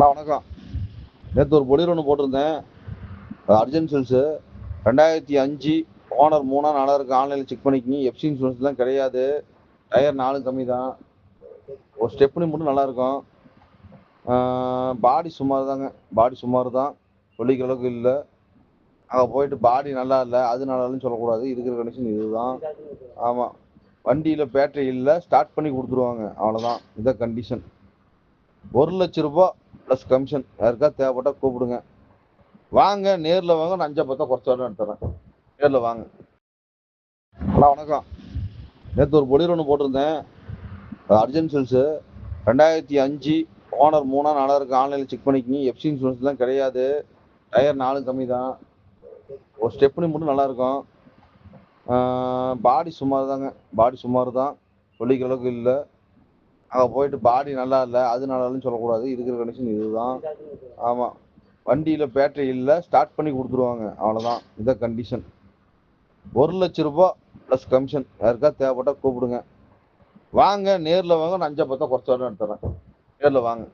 Hello வணக்கம். நேற்று ஒரு பொலிர் ஒன்று போட்டிருந்தேன். அர்ஜென்ட் செல்ஸு ரெண்டாயிரத்தி அஞ்சு ஓனர் மூணா நாளாக இருக்குது ஆன்லைனில் செக் பண்ணிக்கிங்க. எஃப்சி இன்சூரன்ஸ்லாம் கிடையாது. டயர் நாலும் கம்மி தான் ஒரு ஸ்டெப்னி மட்டும் நல்லாயிருக்கும் பாடி சுமார் தாங்க பாடி சுமார் தான் சொல்லிக்கிற அளவுக்கு இல்லை. அங்கே போயிட்டு பாடி நல்லா இல்லை. அது நல்லா இல்லைன்னு சொல்லக்கூடாது. இருக்கிற கண்டிஷன் இதுதான். ஆமாம் வண்டியில் பேட்டரி இல்லை. ஸ்டார்ட் பண்ணி கொடுத்துருவாங்க. அவ்வளோதான் இதான் கண்டிஷன் ஒரு லட்ச ரூபா ப்ளஸ் கமிஷன் யாருக்கா தேவைப்பட்டால் கூப்பிடுங்க. வாங்க நேரில் வாங்க நான் அஞ்சா பத்தா குறைச்சாலும் எடுத்துறேன் நேரில் வாங்க. ஹலோ வணக்கம். நேற்று ஒரு பொடியில் ஒன்று போட்டிருந்தேன். அர்ஜென்ட் செல்ஸு ரெண்டாயிரத்தி அஞ்சு ஓனர் மூணா நாளாக இருக்குது ஆன்லைனில் செக் பண்ணிக்கிங்க. எஃப்சி இன்சூரன்ஸ்லாம் கிடையாது. டயர் நாலும் கம்மி தான் ஒரு ஸ்டெப்னி மட்டும் நல்லாயிருக்கும் பாடி சுமார் தாங்க பாடி சுமார் தான் சொல்லிக்கிற அளவுக்கு இல்லை. அங்கே போயிட்டு பாடி நல்லா இல்லை அது நல்லா இல்லைன்னு சொல்லக்கூடாது. இருக்கிற கண்டிஷன் இதுதான். ஆமாம் வண்டியில் பேட்டரி இல்லை ஸ்டார்ட் பண்ணி கொடுத்துருவாங்க. அவ்வளோதான் இதான் கண்டிஷன் ஒரு லட்ச ரூபா ப்ளஸ் கமிஷன் யாருக்கா தேவைப்பட்டால் கூப்பிடுங்க. வாங்க நேரில் வாங்க நான் அஞ்சா பத்தா குறைச்சாலும் எடுத்துறேன். நேரில் வாங்க.